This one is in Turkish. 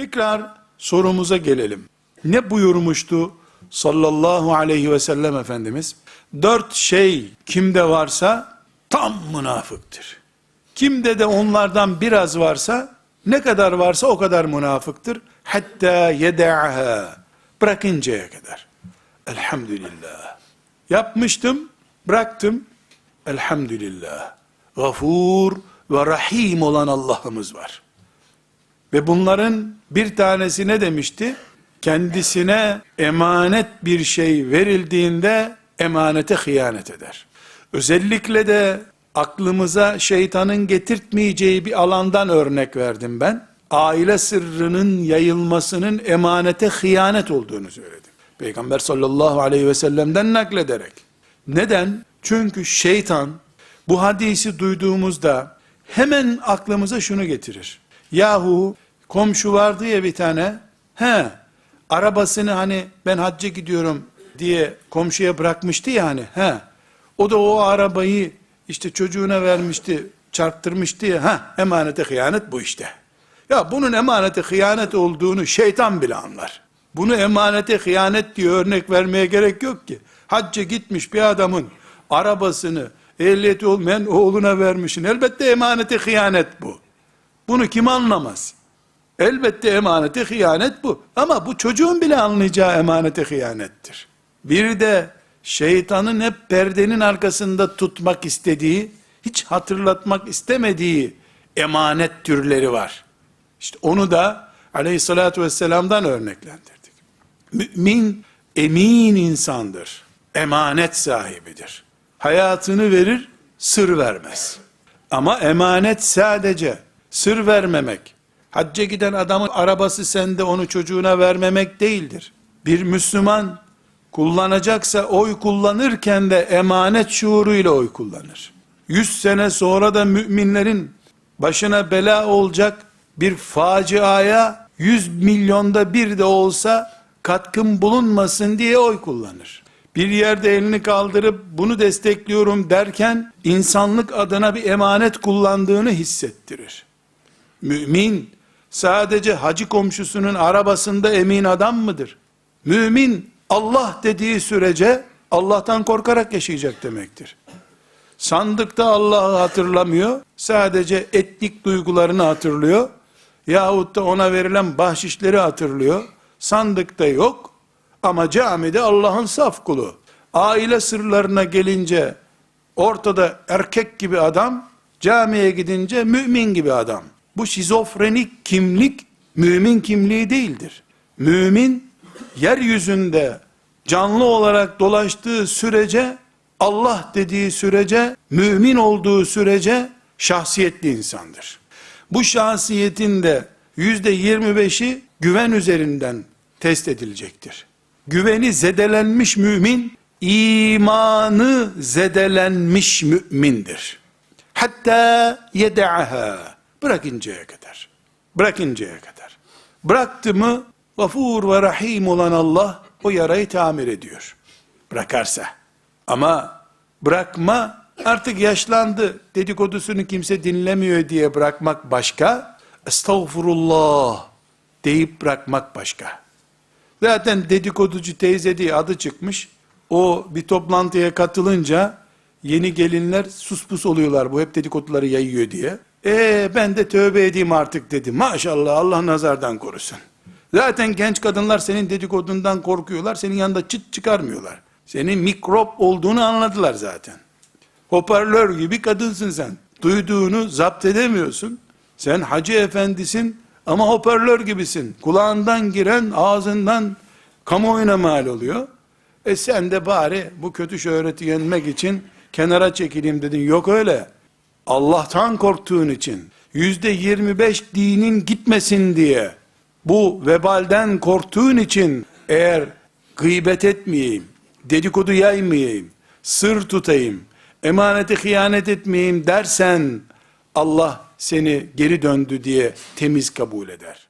Tekrar sorumuza gelelim. Ne buyurmuştu sallallahu aleyhi ve sellem Efendimiz? Dört şey kimde varsa tam münafıktır. Kimde de onlardan biraz varsa ne kadar varsa o kadar münafıktır. Hatta yeda'ha bırakıncaya kadar. Elhamdülillah. Yapmıştım, bıraktım. Elhamdülillah. Gafur ve Rahim olan Allah'ımız var. Ve bunların bir tanesi ne demişti? Kendisine emanet bir şey verildiğinde emanete hıyanet eder. Özellikle de aklımıza şeytanın getirtmeyeceği bir alandan örnek verdim ben. Aile sırrının yayılmasının emanete hıyanet olduğunu söyledim. Peygamber sallallahu aleyhi ve sellem'den naklederek. Neden? Çünkü şeytan bu hadisi duyduğumuzda hemen aklımıza şunu getirir. Yahu komşu vardı ya bir tane. He, arabasını hani ben hacca gidiyorum diye komşuya bırakmıştı ya hani. He, o da o arabayı işte çocuğuna vermişti, çarptırmıştı ya. Ha, emanete hıyanet bu işte. Ya bunun emanete hıyanet olduğunu şeytan bile anlar. Bunu emanete hıyanet diye örnek vermeye gerek yok ki. Hacca gitmiş bir adamın arabasını ehliyeti olmayan oğluna vermişsin. Elbette emanete hıyanet bu. Bunu kim anlamaz? Elbette emanete hıyanet bu. Ama bu çocuğun bile anlayacağı emanete hıyanettir. Bir de şeytanın hep perdenin arkasında tutmak istediği, hiç hatırlatmak istemediği emanet türleri var. İşte onu da aleyhissalatü vesselam'dan örneklendirdik. Mümin emin insandır. Emanet sahibidir. Hayatını verir, sır vermez. Ama emanet sadece sır vermemek, hacca giden adamın arabası sende onu çocuğuna vermemek değildir. Bir Müslüman kullanacaksa oy kullanırken de emanet şuuruyla oy kullanır. Yüz sene sonra da müminlerin başına bela olacak bir faciaya yüz milyonda bir de olsa katkım bulunmasın diye oy kullanır. Bir yerde elini kaldırıp bunu destekliyorum derken insanlık adına bir emanet kullandığını hissettirir. Mümin sadece hacı komşusunun arabasında emin adam mıdır? Mümin Allah dediği sürece Allah'tan korkarak yaşayacak demektir. Sandıkta Allah'ı hatırlamıyor, sadece etnik duygularını hatırlıyor, yahut da ona verilen bahşişleri hatırlıyor, sandıkta yok, ama camide Allah'ın saf kulu. Aile sırlarına gelince, ortada erkek gibi adam, camiye gidince mümin gibi adam. Bu şizofrenik kimlik, mümin kimliği değildir. Mümin, yeryüzünde canlı olarak dolaştığı sürece, Allah dediği sürece, mümin olduğu sürece şahsiyetli insandır. Bu şahsiyetin de yüzde yirmi beşi güven üzerinden test edilecektir. Güveni zedelenmiş mümin, imanı zedelenmiş mümindir. Hatta yeda'ha, bırakıncaya kadar. Bırakıncaya kadar. Bıraktı mı, gafur ve rahim olan Allah, o yarayı tamir ediyor. Bırakarsa. Ama bırakma artık yaşlandı dedikodusunu kimse dinlemiyor diye bırakmak başka. Estağfurullah deyip bırakmak başka. Zaten dedikoducu teyze diye adı çıkmış. O bir toplantıya katılınca yeni gelinler suspus oluyorlar. Bu hep dedikoduları yayıyor diye. E ben de tövbe edeyim artık dedi. Maşallah Allah nazardan korusun. Zaten genç kadınlar senin dedikodundan korkuyorlar. Senin yanında çıt çıkarmıyorlar. Senin mikrop olduğunu anladılar zaten. Hoparlör gibi kadınsın sen. Duyduğunu zapt edemiyorsun. Sen hacı efendisin ama hoparlör gibisin. Kulağından giren ağzından kamuoyuna mal oluyor. E sen de bari bu kötü şöhreti yenmek için kenara çekileyim dedin. Yok öyle. Allah'tan korktuğun için, yüzde yirmi beş dinin gitmesin diye, bu vebalden korktuğun için eğer gıybet etmeyeyim, dedikodu yaymayayım, sır tutayım, emanete hıyanet etmeyeyim dersen Allah seni geri döndü diye temiz kabul eder.